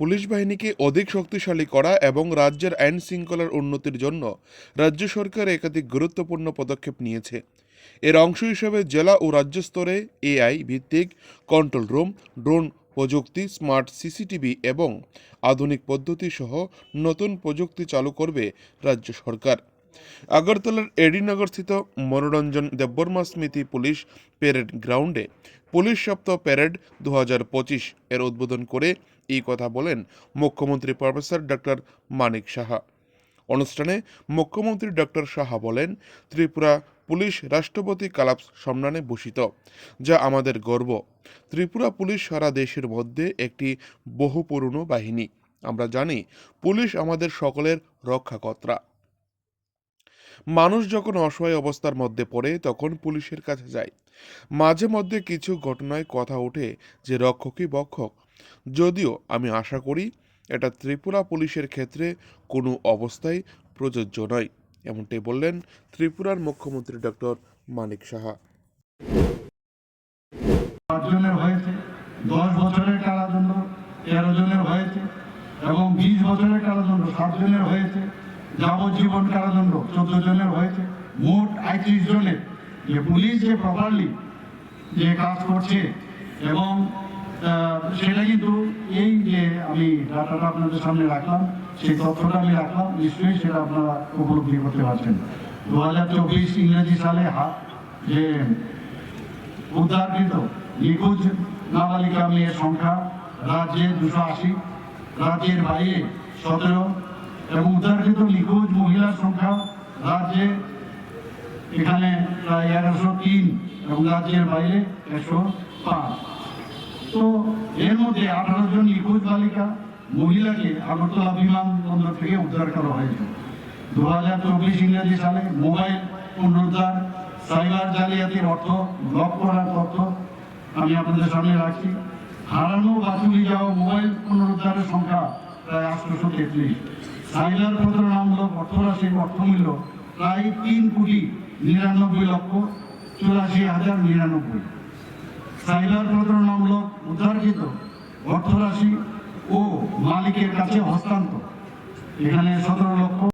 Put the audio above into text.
Police বাহিনীকে অধিক শক্তিশালী করা এবং রাজ্যের আইন শৃঙ্খলার উন্নতির জন্য রাজ্য সরকার একাধিক গুরুত্বপূর্ণ পদক্ষেপ নিয়েছে। এর অংশ হিসেবে জেলা ও রাজ্য স্তরে এআই ভিত্তিক কন্ট্রোল রুম, ড্রোন প্রযুক্তি, স্মার্ট সিসিটিভি এবং আধুনিক পদ্ধতি সহ নতুন প্রযুক্তি চালু করবে রাজ্য সরকার। আগরতলার এডিনগরস্থিত মনোরঞ্জন দেববর্মা স্মৃতি পুলিশ প্যারেড গ্রাউন্ডে পুলিশ সপ্তাহ প্যারেড দু এর উদ্বোধন করে এই কথা বলেন মুখ্যমন্ত্রী প্রফেসর ডক্টর মানিক সাহা। অনুষ্ঠানে মুখ্যমন্ত্রী ডক্টর সাহা বলেন, ত্রিপুরা পুলিশ রাষ্ট্রপতি কালাপ সম্মানে ভূষিত, যা আমাদের গর্ব। ত্রিপুরা পুলিশ সারা দেশের মধ্যে একটি বহু পুরনো বাহিনী। আমরা জানি পুলিশ আমাদের সকলের রক্ষাকর্তা। মানুষ যখন অসহায় অবস্থার মধ্যে পড়ে, তখন পুলিশের কাছে যায়। মাঝে মধ্যে কিছু ঘটনায় কথা ওঠে যে, রক্ষকই বক্ষক। যদিও আমি আশা করি, এটা ত্রিপুরা পুলিশের ক্ষেত্রে কোনো অবস্থায় প্রযোজ্য নয়, এমনটাই বললেন ত্রিপুরার মুখ্যমন্ত্রী ডক্টর মানিক সাহা। দশ বছরের কারাদণ্ড, তেরো জনের হয়েছে এবং বিশ বছরের কারাদণ্ড, সাত জনের হয়েছে। যাবজ্জীবন কারাদণ্ড চোদ্দ জনের হয়েছে। মোট আটত্রিশ জনের যে পুলিশ যে প্রপারলি যে কাজ করছে এবং সেটা কিন্তু এই যে আমি ডাটাটা আপনাদের সামনে রাখলাম, সেই তথ্যটা আমি রাখলাম, নিশ্চয়ই সেটা আপনারা উপলব্ধি করতে পারছেন। দু হাজার চব্বিশ ইংরেজি সালে যে উদ্ধারকৃত নিখোঁজ নাবালিকা মেয়ের সংখ্যা রাজ্যে দুশো আশি, রাজ্যের বাইরে সতেরো এবং উদ্ধারকৃত নিখোঁজ মহিলার সংখ্যা রাজ্যে এখানে প্রায় এগারোশো তিন এবং রাজ্যের বাইরে একশো পাঁচ। তো এর মধ্যে আঠারো জন নিখোঁজ বালিকা মহিলাকে আগরতলা বিমানবন্দর থেকে উদ্ধার করা হয়েছে। দু হাজার চব্বিশ ইংরেজি সালে মোবাইল পুনরুদ্ধার, সাইবার জালিয়াতির অর্থ ব্লক করার তথ্য আমি আপনাদের সামনে রাখছি। হারানো বা চুরি যাওয়া মোবাইল পুনরুদ্ধারের সংখ্যা প্রায় আটশোশো তেত্রিশ। সাইবার প্রতারণামূলক অর্থরাশির অর্থমূল্য প্রায় তিন কোটি নিরানব্বই লক্ষ চুরাশি হাজার নিরানব্বই। সাইবার প্রতারণামূলক উদ্ধারকৃত অর্থরাশি ও মালিকের কাছে হস্তান্তর। এখানে সতেরো লক্ষ